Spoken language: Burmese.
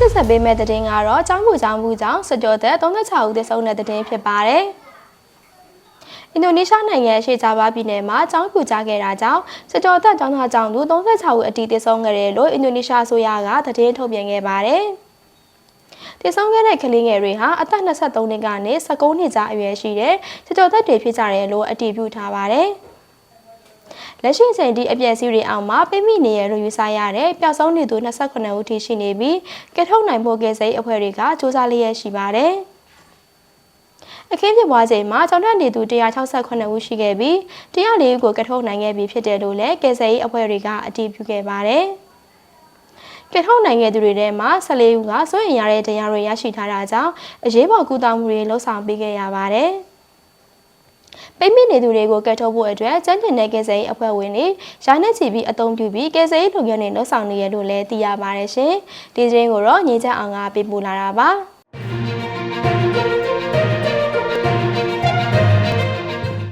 တင်ဆက်ပေးမယ့်သတင်းကတော့ចောင်းမှုចောင်းမှုကြောင့်စကြောသက်36ဦးသေဆုံးတဲ့သတင်းဖြစ်ပါတယ်။အင်ဒိုနီးရှားနိုင်ငံရှေ့ဂျာဗာပြည်နယ်မှာကျောင်းပြူကြခဲ့တာကြောင့်စကြောသက်ကျောင်းသားကျောင်းသူ36ဦးအတိသေဆုံးခဲ့တယ်လို့အင်ဒိုနီးရှားအစိုးရကသတင်းထုတ်ပြန်ခဲ့ပါတယ်။တည်ဆုံးခဲ့တဲ့ကလေးငယ်တွေဟာအသက်23နှစ်ကနေ19နှစ်ကြားအရွယ်ရှိတဲ့စကြောသက်တွေဖြစ်ကြတယ်လို့အတည်ပြုထားပါတယ်။ လက်ရှိအချိန်ထိအပျက်စီးတွေအောင်မှာပိမိနေရလို့ယူဆရတဲ့ပျောက်ဆုံးနေသူ28ဦးထိရှိနေပြီးကဲထုတ်နိုင်ဖို့ကဲစိတ်အဖွဲ့တွေကစ조사လျက်ရှိပါတယ်။အခင်းဖြစ်ပွားချိန်မှာကျောင်းထက်နေသူ168ဦးရှိခဲ့ပြီး104ဦးကိုကဲထုတ်နိုင်ခဲ့ပြီးဖြစ်တယ်လို့လည်းကဲစိတ်အဖွဲ့တွေကအတည်ပြုခဲ့ပါတယ်။ကဲထုတ်နိုင်ခဲ့သူတွေထဲမှာ14ဦးကစိုးရင်ရတဲ့တရားတွေရရှိထားတာကြောင့်အရေးပေါ်ကုသမှုတွေလှုပ်ဆောင်ပေးခဲ့ရပါတယ်။ ပိတ်မိနေသူတွေကိုကယ်ထုတ်ဖို့အတွက်ကျန်းကျင်တဲ့ကယ်ဆယ်ရေးအဖွဲ့ဝင်တွေရိုင်းနှက်ချီပြီးအသုံးပြုပြီးကယ်ဆယ်ရေးလုပ်ငန်းတွေလှုပ်ဆောင်နေရလို့လည်းသိရပါတယ်ရှင်။ဒီသတင်းကိုတော့ညီချက်အောင်ကပေးပို့လာတာပါ။